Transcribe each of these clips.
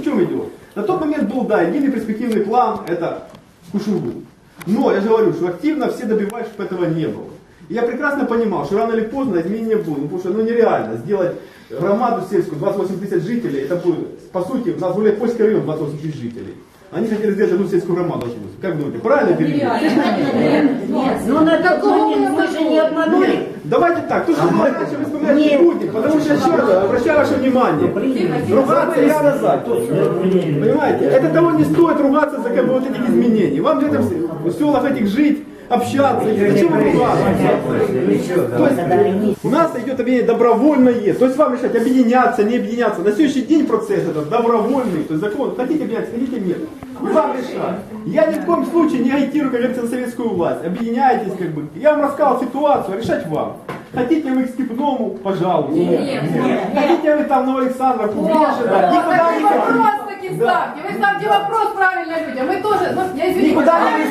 о чем идет. На тот момент был, да, единый перспективный план, это Кушугу. Но я же говорю, что активно все добивались, чтобы этого не было. И я прекрасно понимал, что рано или поздно изменения будут, ну, потому что ну, нереально сделать громаду сельскую, 28 тысяч жителей, это будет, по сути, у нас гуляет польский район 28 тысяч жителей. Они хотели сделать одну сельскую громаду. Как думаете, правильно перевели? Ну на тот момент мы же не обманули. Давайте так, то, что делать, зачем вы вспоминаете Путин, потому что, еще раз, обращаю ваше внимание, ругаться я назад, понимаете, это того не стоит ругаться за как бы вот этих изменений, вам в в селах этих жить, общаться, зачем вы ругаться? У нас идет объединение добровольное, то есть вам решать, объединяться, не объединяться. На сегодняшний день процесс этот добровольный, то есть закон, хотите объединяться, хотите нет. Вам решать. Я ни в коем случае не агитирую, как говорится, на советскую власть. Объединяйтесь, как бы. Я вам рассказал ситуацию, решать вам. Хотите вы к Степному, пожалуйста. Хотите вы там на Александровку, ближе, да. Никуда не Вопрос хотите. таки Да. Ставьте. Вы ставьте вопрос правильно людям. Мы тоже, ну, я извините. Никуда не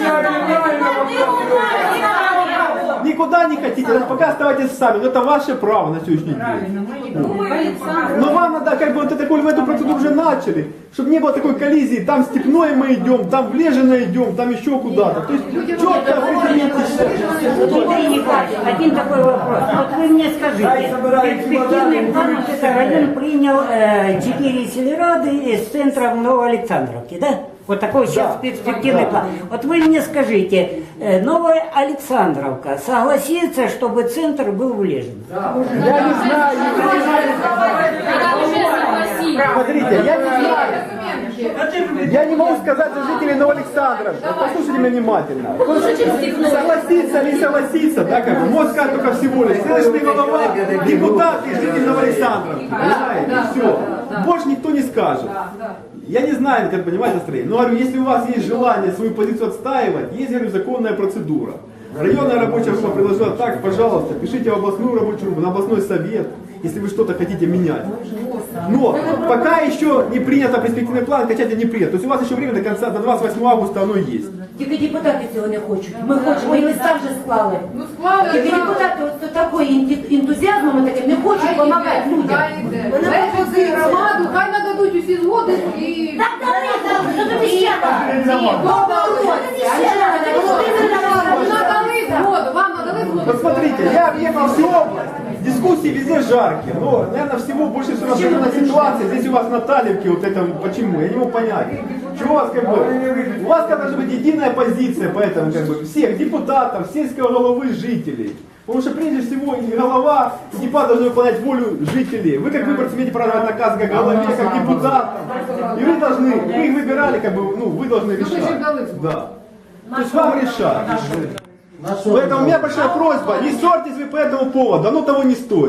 Никуда не хотите, пока оставайтесь сами. Но это ваше право на сегодняшний день. Но вам надо, как бы, вот это, коль вы эту процедуру уже начали, чтобы не было такой коллизии, там степное мы идем, там в Лежино идем, там еще куда-то. То есть четко определитесь. Один такой вопрос. Вот вы мне скажите, перспективный план, вот это район принял э, 4 Селерады из центра в Новоалександровке, да? Вот такой сейчас перспективный план. Вот вы мне скажите, э, Новая Александровка согласится, чтобы центр был в Лежино? Я не знаю, смотрите, я не знаю. Я не могу сказать за жителей Новоалександровки. Послушайте меня внимательно. Согласиться или согласиться, да, как бы, может сказать только всего лишь. Селищный голова, депутат и житель Новоалександровки. Понимаете? Все. Больше никто не скажет. Я не знаю, как понимать настроение. Но говорю, если у вас есть желание свою позицию отстаивать, есть, говорю, законная процедура. Районная рабочая группа предложила так, пожалуйста, пишите в областную рабочую группу, на областной совет, если вы что-то хотите менять. Но пока еще не принято перспективный план, качать не принято. То есть у вас еще время до конца, до 28 августа оно есть. Тільки депутати цього не хочуть. Ми хочемо, і листа вже склали. Ну, склали, Тільки да. депутати от з такою інті- ентузіазмом таким не хочуть допомагати людям. Дайте. Вони Дайте пропозиції. громаду, хай нададуть усі згоди і... Так дали, що тобі ще там? Надали Вот смотрите, я въехал в всю область, дискуссии везде жаркие, но, наверное, всего больше всего напряженная ситуация. Здесь у вас на Талевке, вот это почему, я не могу понять. Чего у вас как бы, у вас как должна быть единая позиция, поэтому как бы всех депутатов, сельского головы, жителей. Потому что прежде всего и голова, и депутат должны выполнять волю жителей. Вы как выборцы имеете право давать наказ как голове, как депутатам. И вы должны, вы их выбирали, как бы, ну, вы должны же решать. Да. То есть вам решать. Поэтому у меня большая просьба, не ссорьтесь вы по этому поводу, оно того не стоит.